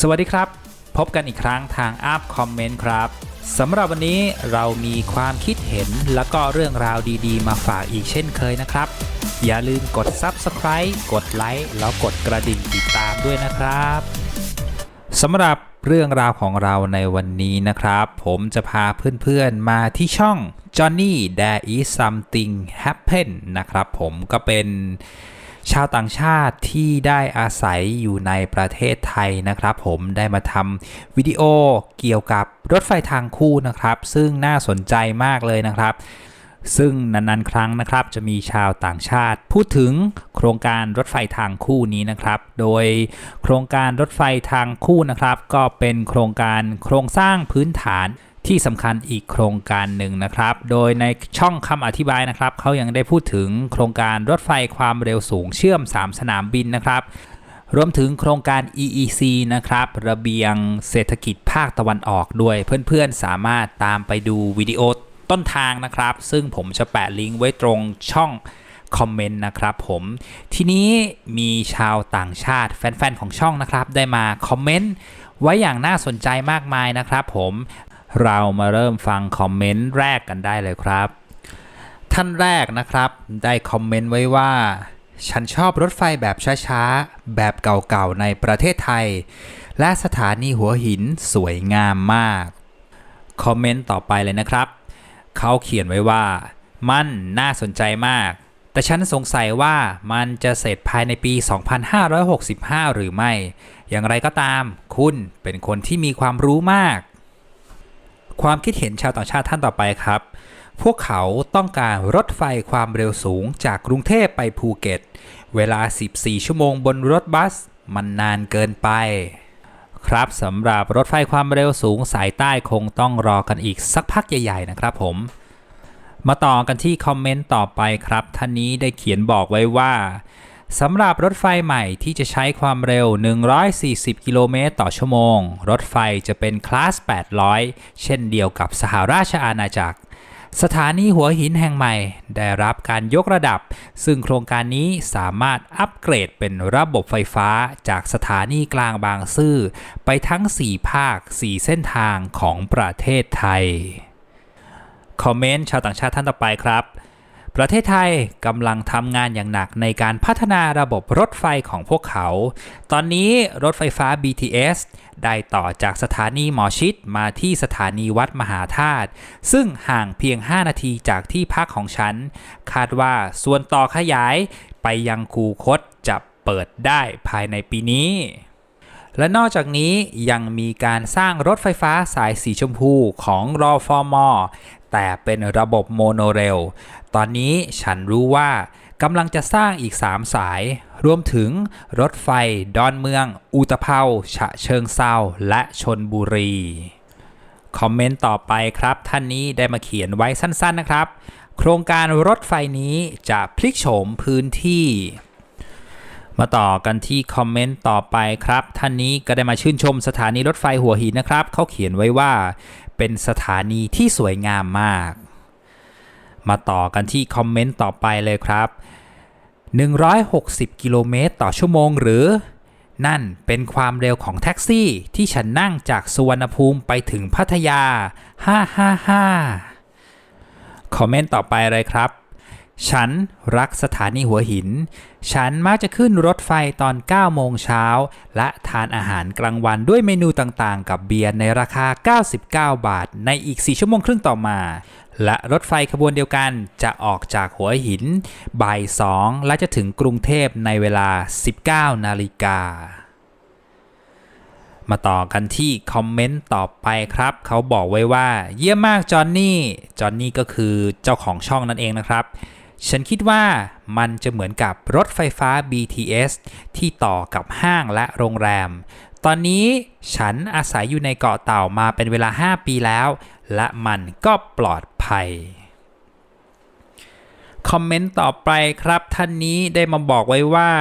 สวัสดีครับ พบกันอีกครั้งทางอัพคอมเมนต์ครับสำหรับวันนี้เรามีความคิดเห็นแล้วก็เรื่องราวดีๆ มาฝากอีกเช่นเคยนะครับ อย่าลืมกด Subscribe กดไลค์แล้วกดกระดิ่งติดตามด้วยนะครับสำหรับเรื่องราวของเราในวันนี้นะครับ ผมจะพาเพื่อนๆมาที่ช่อง Johnny There is something happen นะครับผมก็เป็น ชาวต่างชาติที่ได้อาศัยอยู่ในประเทศไทยนะครับ ผมได้มาทำวิดีโอเกี่ยวกับรถไฟทางคู่นะครับ ซึ่งน่าสนใจมากเลยนะครับซึ่งนานๆ ครั้งนะครับจะมีชาวต่างชาติ พูดถึงโครงการรถไฟทางคู่นี้นะครับ โดยโครงการรถไฟทางคู่นะครับ ก็เป็นโครงการโครงสร้างพื้นฐาน ที่สำคัญอีกโครงการหนึ่งนะครับ โดยในช่องคำอธิบายนะครับเขายังได้พูดถึงโครงการรถไฟความเร็วสูงเชื่อม 3 สนามบินนะครับรวมถึงโครงการ EEC นะครับ ระเบียงเศรษฐกิจภาคตะวันออกด้วย เพื่อนๆ สามารถตามไปดูวิดีโอต้นทางนะครับ ซึ่งผมจะแปะลิงก์ไว้ตรงช่องคอมเมนต์นะครับผม ทีนี้มีชาวต่างชาติแฟนๆ ของช่องนะครับ ได้มาคอมเมนต์ไว้อย่างน่าสนใจมากมายนะครับผม เรามาเริ่มฟังคอมเมนต์แรกกันได้เลยครับ ท่านแรกนะครับได้คอมเมนต์ไว้ว่า ฉันชอบรถไฟแบบช้าๆ แบบเก่าๆ ในประเทศไทย และสถานีหัวหินสวยงามมาก คอมเมนต์ต่อไปเลยนะครับ เขาเขียนไว้ว่า มันน่าสนใจมาก แต่ฉันสงสัยว่ามันจะเสร็จภายในปี 2565 หรือไม่ อย่างไรก็ตาม คุณเป็นคนที่มีความรู้มาก ความคิดเห็นชาวต่างชาติท่านต่อไปครับ พวกเขาต้องการรถไฟความเร็วสูงจากกรุงเทพไปภูเก็ต เวลา 14 ชั่วโมงบนรถบัส มันนานเกินไป ครับสำหรับรถไฟความเร็วสูงสายใต้คงต้องรอกันอีกสักพักใหญ่ๆนะครับผมมาต่อกันที่คอมเมนต์ต่อไปครับ ท่านนี้ได้เขียนบอกไว้ว่า สำหรับรถไฟใหม่ที่จะใช้ความเร็ว 140 กิโลเมตรต่อชั่วโมง รถไฟจะเป็นคลาส 800 เช่นเดียวกับสหราชอาณาจักร สถานีหัวหินแห่งใหม่ ได้รับการยกระดับ ซึ่งโครงการนี้สามารถอัปเกรดเป็นระบบไฟฟ้าจากสถานีกลางบางซื่อ ไปทั้ง 4 ภาค 4 เส้นทางของประเทศไทย คอมเมนต์ชาวต่างชาติท่านต่อไปครับ ประเทศไทยกำลังทำงานอย่างหนักในการพัฒนาระบบรถไฟของพวกเขา ตอนนี้รถไฟฟ้า BTS ได้ต่อจากสถานีหมอชิดมาที่สถานีวัดมหาธาตุ ซึ่งห่างเพียง 5 นาทีจากที่พักของฉัน คาดว่าส่วนต่อขยายไปยังคูคตจะเปิดได้ภายในปีนี้และนอกจากนี้ยังมีการสร้างรถไฟฟ้าสายสีชมพูของรอฟอร์มอแต่เป็นระบบโมโนเรล ตอนนี้ฉันรู้ว่ากำลังจะสร้างอีก 3 สาย รวมถึงรถไฟ ดอนเมือง อุตภเปาฉะเชิงเซาและชนบุรี คอมเมนต์ต่อไปครับ ท่านนี้ได้มาเขียนไว้สั้นๆนะครับ โครงการรถไฟนี้จะพลิกโฉมพื้นที่ มาต่อกันที่คอมเมนต์ต่อไปครับ ท่านนี้ก็ได้มาชื่นชมสถานีรถไฟหัวหินนะครับ เขาเขียนไว้ว่า เป็นสถานีที่สวยงามมาก มาต่อกันที่คอมเมนต์ต่อไปเลยครับ 160 กิโลเมตรต่อชั่วโมงหรือ นั่นเป็นความเร็วของแท็กซี่ที่ฉันนั่งจากสุวรรณภูมิไปถึงพัทยา 555 คอมเมนต์ต่อไปเลยครับ ฉันรักสถานีหัวหิน ฉันมักจะขึ้นรถไฟตอน 9 โมงเช้า และทานอาหารกลางวันด้วยเมนูต่างๆ กับเบียร์ในราคา 99 บาท ในอีก 4 ชั่วโมงครึ่งต่อมา และรถไฟขบวนเดียวกันจะออกจากหัวหิน บ่าย 2 และจะถึงกรุงเทพในเวลา 19 นาฬิกามาต่อกันที่คอมเมนต์ต่อไปครับ เขาบอกไว้ว่า เยี่ยมมากจอห์นนี่ จอห์นนี่ก็คือเจ้าของช่องนั่นเองนะครับ ฉันคิดว่ามันจะเหมือนกับรถไฟฟ้า BTS ที่ต่อกับห้างและโรงแรม ตอนนี้ฉันอาศัยอยู่ในเกาะเต่ามาเป็นเวลา 5 ปีแล้ว และมันก็ปลอดภัย คอมเมนต์ต่อไปครับท่านนี้ได้มาบอกไว้ว่า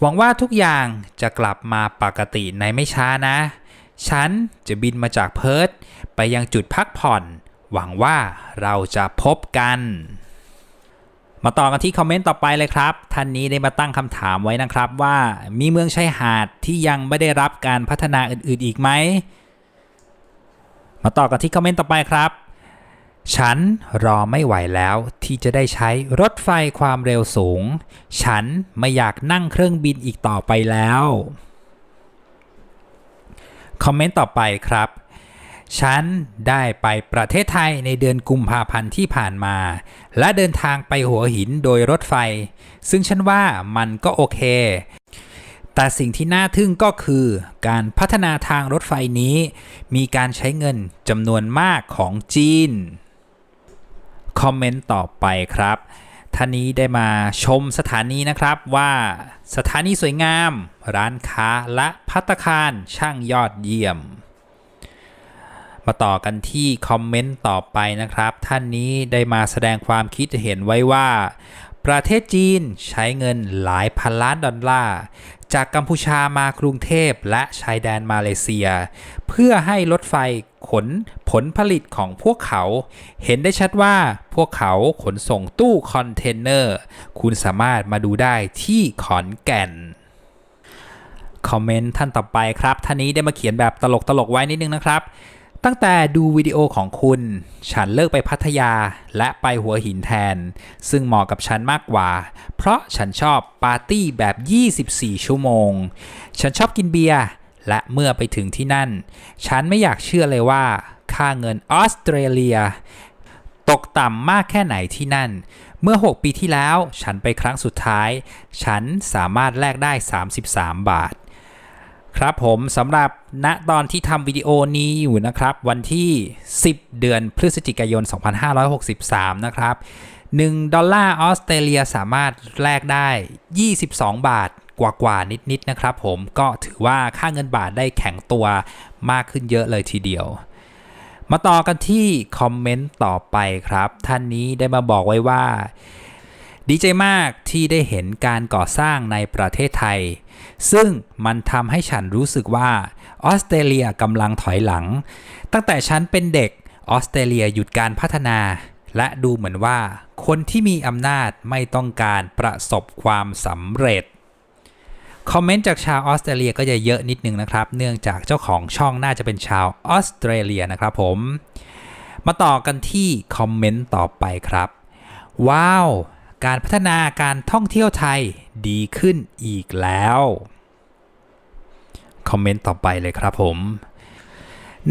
หวังว่าทุกอย่างจะกลับมาปกติในไม่ช้านะ ฉันจะบินมาจากเพิร์ธไปยังจุดพักผ่อน หวังว่าเราจะพบกัน มาต่อกันที่คอมเมนต์ต่อไปเลยครับ ท่านนี้ได้มาตั้งคำถามไว้นะครับว่ามีเมืองชายหาดที่ยังไม่ได้รับการพัฒนาอื่นๆอีกไหม มาต่อกันที่คอมเมนต์ต่อไปครับ ฉันรอไม่ไหวแล้วที่จะได้ใช้รถไฟความเร็วสูง ฉันไม่อยากนั่งเครื่องบินอีกต่อไปแล้ว คอมเมนต์ต่อไปครับ ฉันได้ไปประเทศไทยในเดือนกุมภาพันธ์ที่ผ่านมา และเดินทางไปหัวหินโดยรถไฟ ซึ่งฉันว่ามันก็โอเค แต่สิ่งที่น่าทึ่งก็คือ การพัฒนาทางรถไฟนี้ มีการใช้เงินจำนวนมากของจีน คอมเมนต์ต่อไปครับท่านนี้ได้มาชมสถานีนะครับว่าสถานีสวยงาม ร้านค้าและพัตคารช่างยอดเยี่ยม มาต่อกันที่คอมเมนต์ต่อไปนะครับ ท่านนี้ได้มาแสดงความคิดเห็นไว้ว่า ประเทศจีนใช้เงินหลายพันล้านดอลลาร์จากกัมพูชามากรุงเทพและชายแดนมาเลเซีย เพื่อให้รถไฟขนผลผลิตของพวกเขา เห็นได้ชัดว่าพวกเขาขนส่งตู้คอนเทนเนอร์ คุณสามารถมาดูได้ที่ขอนแก่นคอมเมนต์ท่านต่อไปครับ ท่านนี้ได้มาเขียนแบบตลกๆไว้นิดนึงนะครับ ตั้งแต่ดูวิดีโอของคุณ ฉันเลิกไปพัทยาและไปหัวหินแทน ซึ่งเหมาะกับฉันมากกว่า เพราะฉันชอบปาร์ตี้แบบ 24 ชั่วโมง ฉันชอบกินเบียร์และเมื่อไปถึงที่นั่น ฉันไม่อยากเชื่อเลยว่า ค่าเงินออสเตรเลีย ตกต่ำมากแค่ไหนที่นั่น เมื่อ 6 ปีที่แล้ว ฉันไปครั้งสุดท้าย ฉันสามารถแลกได้ 33 บาท ครับผมสำหรับณตอนที่ทำวิดีโอนี้อยู่นะครับ วันที่ 10 เดือนพฤศจิกายน 2563 นะครับ 1 ดอลลาร์ออสเตรเลียสามารถแลกได้ 22 บาทกว่าๆนิดๆนะครับผมก็ถือว่าค่าเงินบาทได้แข็งตัวมากขึ้นเยอะเลยทีเดียว มาต่อกันที่คอมเมนต์ต่อไปครับ ท่านนี้ได้มาบอกไว้ว่า ดีใจมากที่ได้เห็นการก่อสร้างในประเทศไทย ซึ่งมันทำให้ฉันรู้สึกว่าออสเตรเลียกำลังถอยหลัง ตั้งแต่ฉันเป็นเด็กออสเตรเลียหยุดการพัฒนา และดูเหมือนว่า คนที่มีอำนาจไม่ต้องการประสบความสำเร็จคอมเมนต์จากชาวออสเตรเลียก็จะเยอะนิดนึงนะครับ เนื่องจากเจ้าของช่องน่าจะเป็นชาวออสเตรเลียนะครับผม มาต่อกันที่คอมเมนต์ต่อไปครับ ว้าว การพัฒนาการท่องเที่ยวไทย ดีขึ้นอีกแล้ว คอมเมนต์ต่อไปเลยครับผม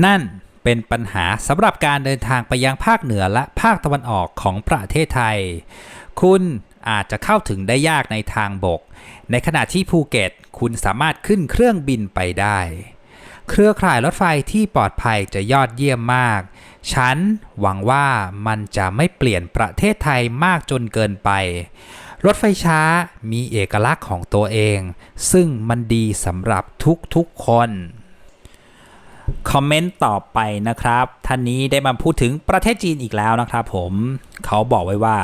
นั่นเป็นปัญหาสำหรับการเดินทางไปยังภาคเหนือและภาคตะวันออกของประเทศไทย คุณอาจจะเข้าถึงได้ยากในทางบก ในขณะที่ภูเก็ตคุณสามารถขึ้นเครื่องบินไปได้ เครือข่ายรถไฟที่ปลอดภัยจะยอดเยี่ยมมาก ฉันหวังว่ามันจะไม่เปลี่ยนประเทศไทยมากจนเกินไป รถไฟช้ามีเอกลักษณ์ของตัวเอง ซึ่งมันดีสำหรับทุกๆคน คอมเมนต์ต่อไปนะครับ ท่านนี้ได้มาพูดถึงประเทศจีนอีกแล้วนะครับผม เขาบอกไว้ว่า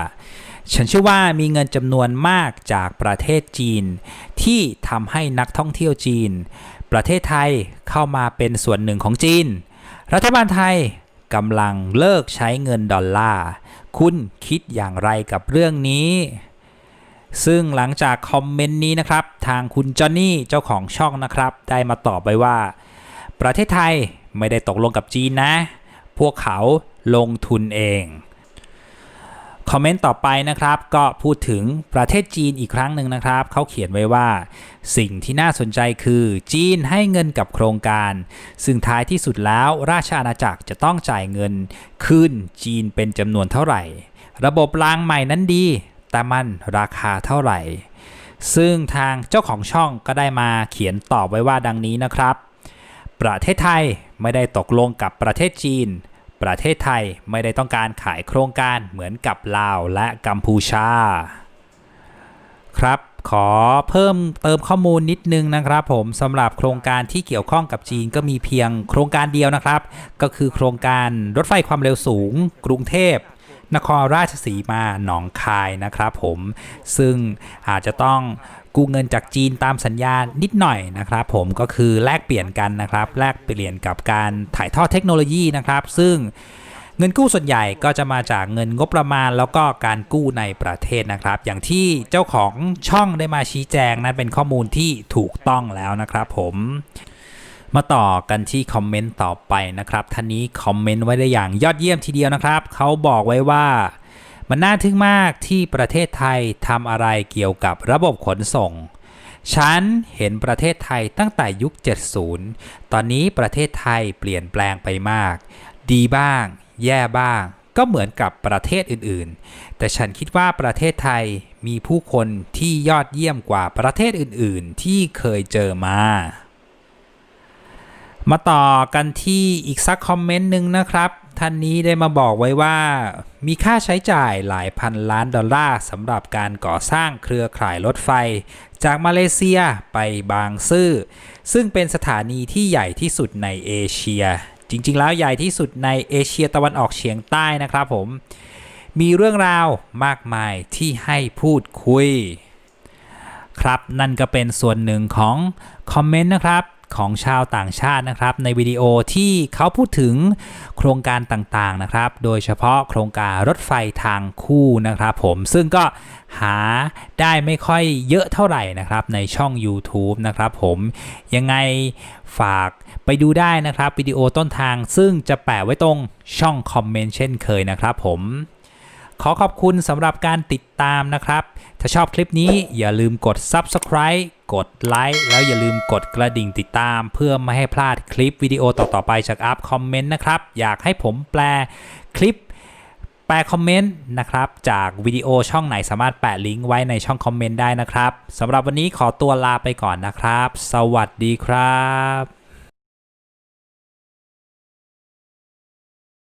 ฉันเชื่อว่ามีเงินจำนวนมากจากประเทศจีน ที่ทำให้นักท่องเที่ยวจีน ประเทศไทยเข้ามาเป็นส่วนหนึ่งของจีน รัฐบาลไทยกำลังเลิกใช้เงินดอลลาร์ คุณคิดอย่างไรกับเรื่องนี้ ซึ่งหลังจากคอมเมนต์นี้นะครับ ทางคุณจอนนี่เจ้าของช่องนะครับ ได้มาตอบไปว่า ประเทศไทยไม่ได้ตกลงกับจีนนะ พวกเขาลงทุนเอง คอมเมนต์ต่อไปนะครับ ก็พูดถึงประเทศจีนอีกครั้งหนึ่งนะครับ เขาเขียนไว้ว่า สิ่งที่น่าสนใจคือจีนให้เงินกับโครงการ ซึ่งท้ายที่สุดแล้วราชอาณาจักรจะต้องจ่ายเงิน คืนจีนเป็นจำนวนเท่าไหร่ ระบบรางใหม่นั้นดี แต่มันราคาเท่าไหร่ ซึ่งทางเจ้าของช่องก็ได้มาเขียนตอบไว้ว่าดังนี้นะครับ ประเทศไทยไม่ได้ตกลงกับประเทศจีน ประเทศไทยไม่ได้ต้องการขายโครงการเหมือนกับลาวและกัมพูชา ครับขอเพิ่มเติมข้อมูลนิดนึงนะครับ ผมสำหรับโครงการที่เกี่ยวข้องกับจีนก็มีเพียงโครงการเดียวนะครับ ก็คือโครงการรถไฟความเร็วสูง กรุงเทพ นครราชสีมาหนองคายนะครับผมซึ่งอาจจะต้องกู้เงินจากจีนตามสัญญานิดหน่อยนะครับ ผมก็คือแลกเปลี่ยนกันนะครับ แลกเปลี่ยนกับการถ่ายทอดเทคโนโลยีนะครับ ซึ่งเงินกู้ส่วนใหญ่ก็จะมาจากเงินงบประมาณแล้วก็การกู้ในประเทศนะครับ อย่างที่เจ้าของช่องได้มาชี้แจงนั้นเป็นข้อมูลที่ถูกต้องแล้วนะครับ ผม มาต่อกันที่คอมเมนต์ต่อไปนะครับท่านนี้คอมเมนต์ไว้ได้อย่างยอดเยี่ยมทีเดียวนะครับเขาบอกไว้ว่ามันน่าทึ่งมากที่ประเทศไทยทำอะไรเกี่ยวกับระบบขนส่ง ฉันเห็นประเทศไทยตั้งแต่ยุค 70 ตอนนี้ประเทศไทยเปลี่ยนแปลงไปมาก ดีบ้าง แย่บ้าง ก็เหมือนกับประเทศอื่นๆ แต่ฉันคิดว่าประเทศไทยมีผู้คนที่ยอดเยี่ยมกว่าประเทศอื่นๆ ที่เคยเจอมา มาต่อกันที่อีกสักคอมเมนต์หนึ่งนะครับ ท่านนี้ได้มาบอกไว้ว่า มีค่าใช้จ่ายหลายพันล้านดอลลาร์สำหรับการก่อสร้างเครือข่ายรถไฟ จากมาเลเซียไปบางซื่อ ซึ่งเป็นสถานีที่ใหญ่ที่สุดในเอเชีย จริง ๆ แล้วใหญ่ที่สุดในเอเชียตะวันออกเฉียงใต้นะครับผม มีเรื่องราวมากมายที่ให้พูดคุย ครับนั่นก็เป็นส่วนหนึ่งของคอมเมนต์นะครับ ของชาวต่างชาตินะครับ ในวิดีโอที่เขาพูดถึงโครงการต่างๆนะครับ โดยเฉพาะโครงการรถไฟทางคู่นะครับ ผมซึ่งก็หาได้ไม่ค่อยเยอะเท่าไหร่นะครับ ในช่อง YouTube นะครับผมยังไงฝากไปดูได้นะครับวิดีโอต้นทางซึ่งจะแปะไว้ตรงช่องคอมเมนต์เช่นเคยนะครับผมขอขอบคุณสำหรับการติดตามนะครับ ถ้าชอบคลิปนี้อย่าลืมกด Subscribe กดไลค์แล้วอย่าลืมกดกระดิ่งติดตาม เพื่อไม่ให้พลาดคลิปวิดีโอต่อๆไปจากอัพคอมเมนต์นะครับ อยากให้ผมแปลคลิปแปลคอมเมนต์นะครับ จากวิดีโอช่องไหนสามารถแปะลิงก์ไว้ในช่องคอมเมนต์ได้นะครับสำหรับวันนี้ขอตัวลาไปก่อนนะครับ สวัสดีครับ